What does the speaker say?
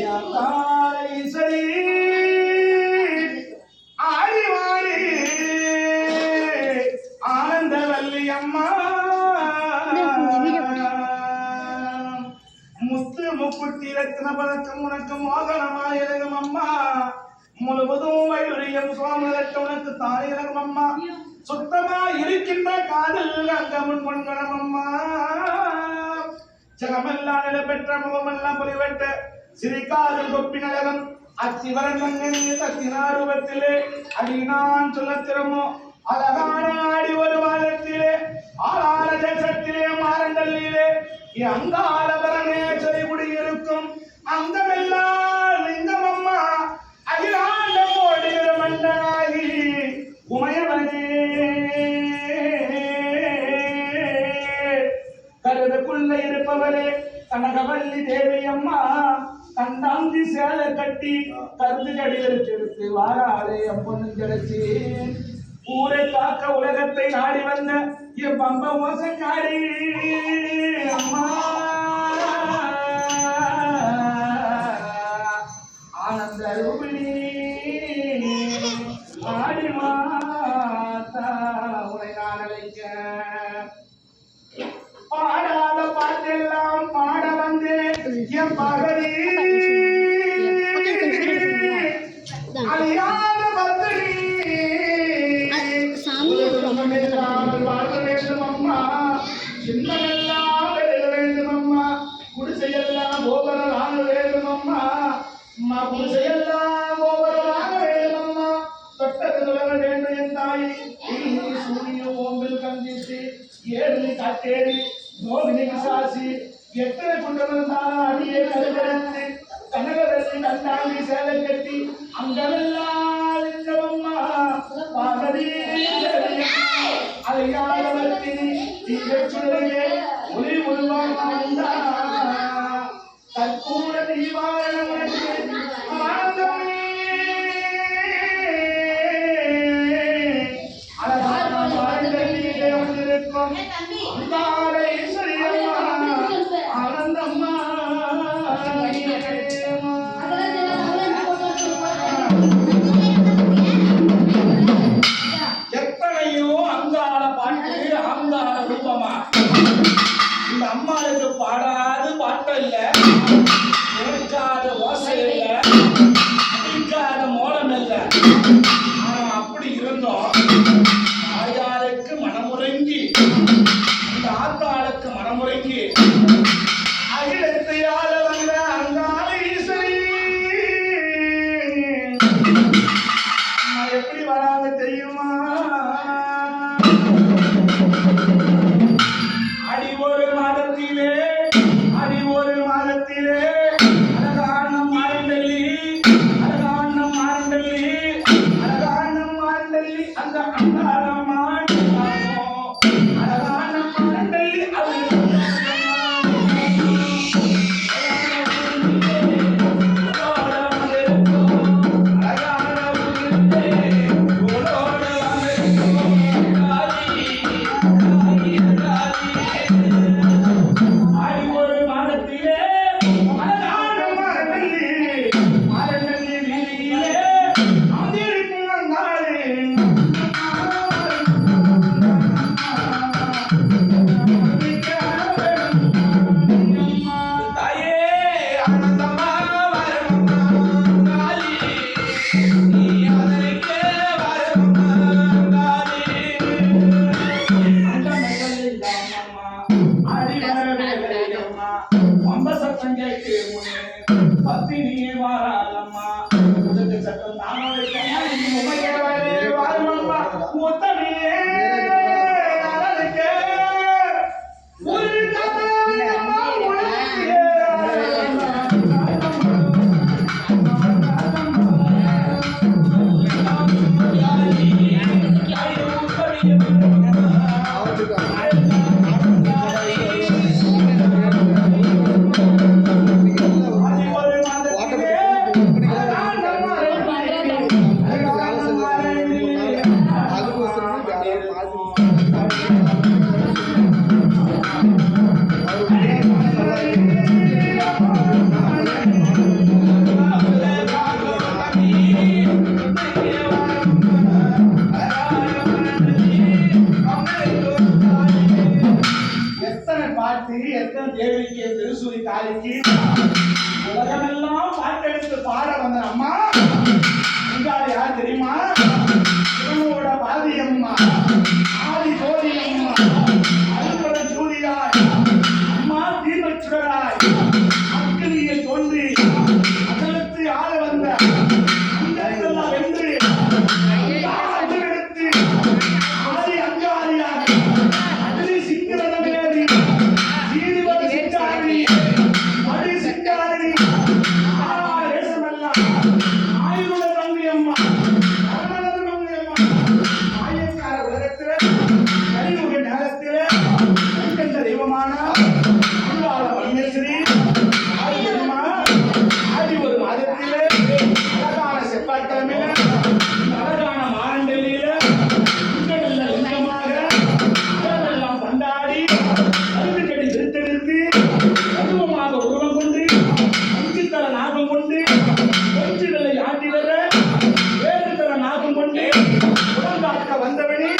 யாத்தாரை ஆடிவாடி ஆனந்த வல்லி அம்மா. முத்து முக்குட்டி ரத்ன பதக்கம் உனக்கு மோகனமாய் இறங்கும் அம்மா. முழுவதும் வைடுரியம் சோமதற்ற உனக்கு தாய் இறங்கும் அம்மா. சுத்தமா இருக்கின்ற காதல் அங்க முன் முன்கணம் அம்மா. ஜகமெல்லாம் நிலப்பெற்ற முகமெல்லாம் பொலிவெட்ட சிரிக்காது கொப்பி நலகம் அச்சிவரங்கனே தத்தினாரூபத்திலே அடி சொல்ல திறமோ அழகான ஆடி ஒரு வாரத்திலே ஆளான தேசத்திலே மாறண்டல்லிலே அங்காளபரனே செறிகுடி இருக்கும் அங்கமெல்லாம் கனகவல்லி தேவி அம்மா கண்டாந்தி சேலை கட்டி கருந்து கடிதல் எடுத்து வாராளே அப்பொண்ணு கிடைச்சி. ஊரை காக்க உலகத்தை நாடி வந்த என் பம்ப மோசக்காரி. அம்மா. என் பகடி அழியாத பத்தினி வாழ வேண்டும் அம்மா சின்னமெல்லாம் எழுத வேண்டும் அம்மா குடிசையெல்லாம் கோபுரம் ஆக வேண்டும் அம்மா அம்மா குடிசையெல்லாம் கோபுரம் ஆக வேண்டும் அம்மா தொட்டது வேண்டும் என் தாய் சூரிய ஓம்பில் கந்தித்து ஏழு காட்டேரி நோவினை விசாசி எத்தனை கொண்டிருந்தாலும் அடியே கருகரத்து கனகரசி கண்டாங்கி சேலை கட்டி அங்கமெல்லாம் லிங்கமம்மா பாகதி அலையாளவர்த்தி தீரச்சுடரே நம்மளுக்கு அம்மாளுக்கு பாடாது இல்லை இல்ல கேட்காத ஓசை இல்ல அடிக்காத மோளம் இல்ல ஆனா அப்படி இருந்தோம். தாயாருக்கு மனமுறங்கி இந்த ஆத்தாளுக்கு மனமுறங்கி அவருக்கு அங்கு எத்தனை தேவதைக்கு திருசூரி தாலிக்கு உலகமெல்லாம் பார்த்தெடுத்து பாட வந்த அம்மா யார் தெரியுமா? வந்தவனே